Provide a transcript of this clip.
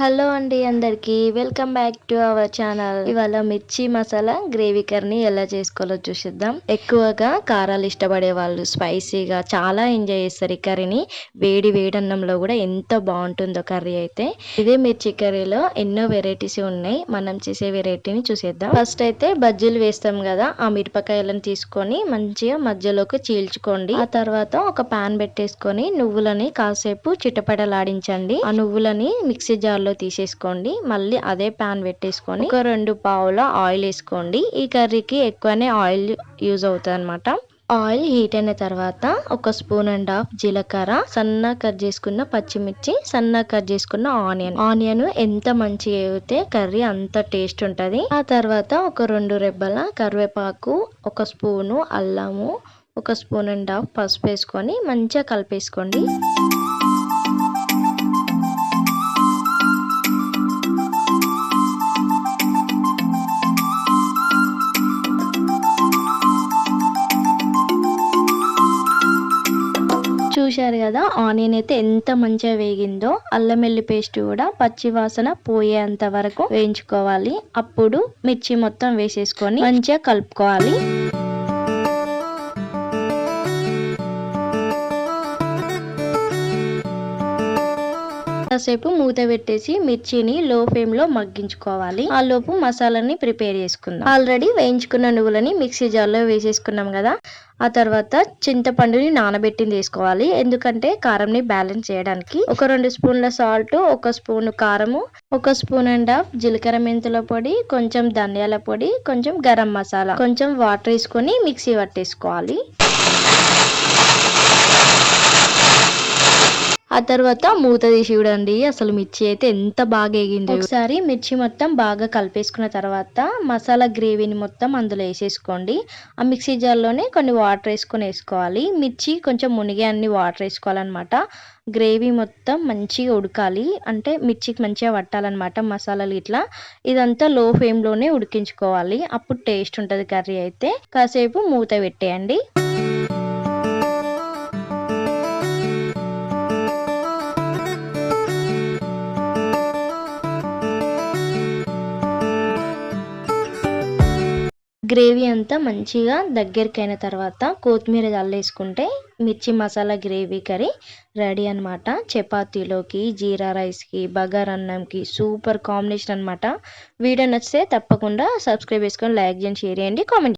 Hello అండి అందరికీ welcome back to our channel. ఇవాళ మిర్చి మసాలా గ్రేవీ కర్రీ ఎలా చేసుకోవాలో చూసిద్దాం. ఎక్కువగా కారాలు ఇష్టపడే వాళ్ళు స్పైసీగా చాలా ఎంజాయ్ చేస్తారు ఈ కర్రీని. వేడి వేడన్నంలో కూడా ఎంత బాగుంటుందో కర్రీ అయితే. ఇదే మిర్చి కర్రీలో ఎన్నో వెరైటీస్ ఉన్నాయి. మనం చేసే వెరైటీని చూసేద్దాం. ఫస్ట్ అయితే బజ్జీలు వేస్తాం కదా ఆ మిరపకాయలను తీసుకొని మంచిగా మధ్యలోకి చీల్చుకోండి. ఆ తర్వాత ఒక పాన్ పెట్టేసుకొని నువ్వులని కాసేపు చిటపటలాడించండి. ఆ నువ్వులని మిక్సీ జార్లో లో తీసేసుకోండి. మళ్ళీ అదే పాన్ పెట్టేసుకొని ఒక రెండు పావుల ఆయిల్ వేసుకోండి. ఈ కర్రీకి ఎక్కువనే ఆయిల్ యూజ్ అవుతుంది అనమాట ఆయిల్ హీట్ అయిన తర్వాత ఒక స్పూన్ అండ్ హాఫ్ జీలకర్ర సన్న కట్ చేసుకున్న పచ్చిమిర్చి సన్న కట్ చేసుకున్న ఆనియన్. ఆనియన్ ఎంత మంచిగా వేగితే కర్రీ అంత టేస్ట్ ఉంటుంది. ఆ తర్వాత ఒక రెండు రెబ్బల కరివేపాకు ఒక స్పూను అల్లము ఒక స్పూన్ అండ్ హాఫ్ పసుపు వేసుకొని మంచిగా కలిపేసుకోండి. చూశారు కదా ఆనియన్ అయితే ఎంత మంచిగా వేగిందో అల్లం వెల్లి పేస్ట్ కూడా పచ్చి వాసన పోయేంత వరకు వేయించుకోవాలి. అప్పుడు మిర్చి మొత్తం వేసేసుకొని మంచిగా కలుపుకోవాలి. కాసేపు మూత పెట్టేసి మిర్చిని లో ఫ్లేమ్లో మగ్గించుకోవాలి. ఆ లోపు మసాలాని ప్రిపేర్ చేసుకుందాం. ఆల్రెడీ వేయించుకున్న నువ్వులని మిక్సీ జార్లో వేసేసుకున్నాం కదా. ఆ తర్వాత చింతపండుని నానబెట్టింది వేసుకోవాలి. ఎందుకంటే కారంని బ్యాలెన్స్ చేయడానికి ఒక రెండు స్పూన్ల సాల్ట్ ఒక స్పూన్ కారము ఒక స్పూన్ అండ్ హాఫ్ జీలకర్ర మెంతుల పొడి కొంచెం ధనియాల పొడి కొంచెం గరం మసాలా కొంచెం వాటర్ వేసుకొని మిక్సీ పట్టేసుకోవాలి. ఆ తర్వాత మూత తీసి చూడండి అసలు మిర్చి అయితే ఎంత బాగా ఎగింది ఒకసారి మిర్చి మొత్తం బాగా కలిపేసుకున్న తర్వాత మసాలా గ్రేవీని మొత్తం అందులో వేసేసుకోండి. ఆ మిక్సీ జార్లోనే కొన్ని వాటర్ వేసుకొని వేసుకోవాలి. మిర్చి కొంచెం మునిగే అన్ని వాటర్ వేసుకోవాలన్నమాట. గ్రేవీ మొత్తం మంచిగా ఉడకాలి. అంటే మిర్చికి మంచిగా పట్టాలన్నమాట మసాలాలు ఇట్లా. ఇదంతా లో ఫ్లేమ్లోనే ఉడికించుకోవాలి. అప్పుడు టేస్ట్ ఉంటుంది కర్రీ అయితే. కాసేపు మూత పెట్టేయండి. గ్రేవీ అంతా మంచిగా దగ్గరికి అయిన తర్వాత కొత్తిమీర చల్లేసుకుంటే మిర్చి మసాలా గ్రేవీ కర్రీ రెడీ అనమాట చపాతీలోకి జీరా రైస్కి బగార్ అన్నంకి సూపర్ కాంబినేషన్ అనమాట వీడియో నచ్చితే తప్పకుండా సబ్స్క్రైబ్ చేసుకొని లైక్ చేయండి షేర్ చేయండి కామెంట్